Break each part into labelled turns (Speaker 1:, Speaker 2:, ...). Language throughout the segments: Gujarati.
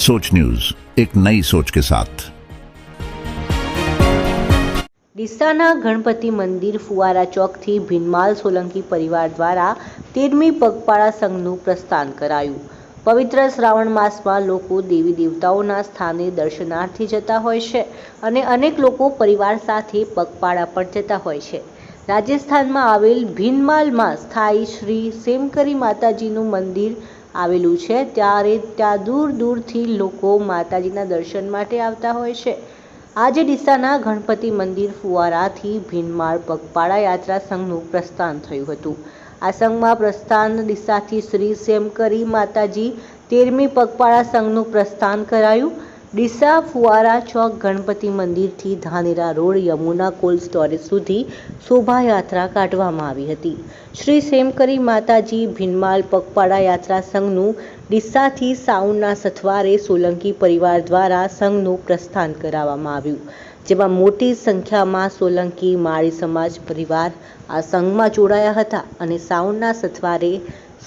Speaker 1: सोच न्यूज एक नई सोच के साथ
Speaker 2: ડીસાના ગણપતિ મંદિર ફુવારા ચોકથી ભીનમાલ સોલંકી પરિવાર દ્વારા તેરમી પગપાળા સંઘનું પ્રસ્થાન કરાયું પવિત્ર શ્રાવણ માસમાં લોકો દેવી દેવતાઓના સ્થાને દર્શનાર્થે જતા હોય છે અને અનેક લોકો પરિવાર સાથે પગપાળા પણ જતા હોય છે રાજસ્થાનમાં આવેલ ભીનમાલમાં સ્થાયી શ્રી સેમકરી માતાજીનું મંદિર આવેલું છે. ત્યારે ત્યાં દૂર દૂરથી લોકો માતાજીના દર્શન માટે આવતા હોય છે. આજે ડીસાના ગણપતિ મંદિર ફુવારાથી ભીનમાળ પગપાળા યાત્રા સંઘનું પ્રસ્થાન થયું હતું. આ સંઘમાં પ્રસ્થાન ડીસાથી શ્રી સેમકરી માતાજી તેરમી પગપાળા સંઘનું પ્રસ્થાન કરાયું. ડીસા ફુવારા ચોક ગણપતિ મંદિરથી Dhanera road Yamuna cold storage સુધી શોભાયાત્રા કાઢવામાં આવી હતી. શ્રી સેમકરી માતાજી ભીનમાલ પગપાળા યાત્રા સંઘનું ડીસાથી સાઉન્ડના સથવારે સોલંકી પરિવાર દ્વારા સંઘનું પ્રસ્થાન કરાવવામાં આવ્યું, જેમાં મોટી સંખ્યામાં સોલંકી માળી સમાજ પરિવાર આ સંઘમાં જોડાયા હતા અને સાઉન્ડના સથવારે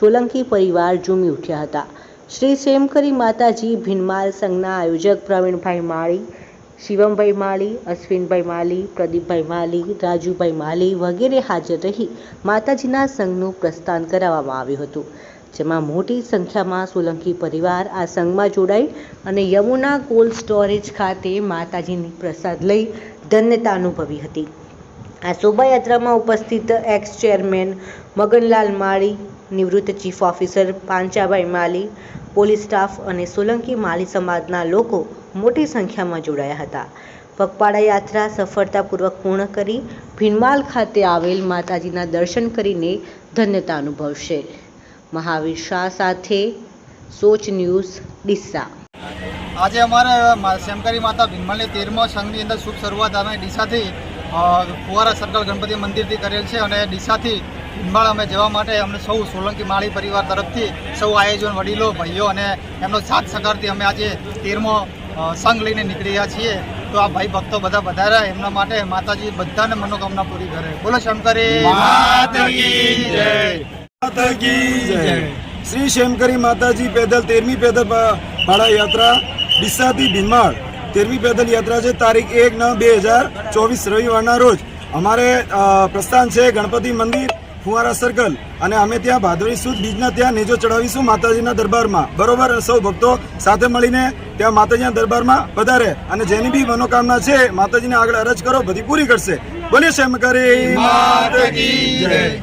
Speaker 2: સોલંકી પરિવાર ઝૂમી ઉઠ્યા હતા. શ્રી સેમકરી માતાજી ભીનમાલ સંઘના આયોજક પ્રવીણભાઈ માળી, શિવમભાઈ માળી, અશ્વિનભાઈ માલી પ્રદીપભાઈ માલી રાજુભાઈ માલી વગેરે હાજર રહી માતાજીના સંઘનું પ્રસ્થાન કરાવવામાં આવ્યું હતું, જેમાં મોટી સંખ્યામાં સોલંકી પરિવાર આ સંઘમાં જોડાઈ અને યમુના કોલ્ડ સ્ટોરેજ ખાતે માતાજીની પ્રસાદ લઈ ધન્યતા અનુભવી હતી. આ શોભાયાત્રામાં ઉપસ્થિત એક્સ ચેરમેન મગનલાલ માળી નિવૃત્ત chief officer Panchabhai Mali, police staff અને સોલંકી માલી સમાજના લોકો મોટી સંખ્યામાં જોડાયા હતા. પગપાળા યાત્રા સફળતાપૂર્વક પૂર્ણ કરી ભીનમાલ ખાતે આવેલ માતાજીના દર્શન કરીને ધન્યતા અનુભવશે. મહાવીર શાહ સાથે સોચ ન્યૂઝ ડીસા.
Speaker 3: આજે અમારે શંકરી માતા ભીમલની તેરમો સંઘની અંદર શુભ શરૂઆત અમે ડીસાથી ફુવારા સર્કલ ગણપતિ મંદિરથી કરેલ છે અને ડીસાથી ભીમમાળ અમે જવા માટે અમને સૌ સોલંકી માળી પરિવાર તરફથી સૌ આયોજન વડીલો ભાઈઓ અને એમનો સાથ સહકારથી અમે આજે તેરમો સંઘ લઈને નીકળી રહ્યા છીએ. તો આ ભાઈ ભક્તો બધા વધારે એમના માટે માતાજી બધાને મનોકામના પૂરી કરે. બોલો શંકરી.
Speaker 4: શ્રી શેમકરી માતાજી પેદલ તેરમી પેદલ ભાડા યાત્રા ડીસાથી ભીમાળ. તેરમી પેદલ યાત્રા છે તારીખ એક નવ બે હજાર ચોવીસ રવિવારના રોજ. અમારે પ્રસ્થાન છે ગણપતિ મંદિર. ફુવારા સર્કલ અને અમે ત્યાં ભાદરવી સુદ બીજના ત્યાં નેજો ચડાવીશું માતાજીના દરબારમાં. બરોબર, સૌ ભક્તો સાથે મળીને ત્યાં માતાજીના દરબારમાં વધારે અને જેની બી મનોકામના છે, માતાજીને આગળ અરજ કરો, બધી પૂરી કરશે. બોલીએ શેમકરી એમ કરી.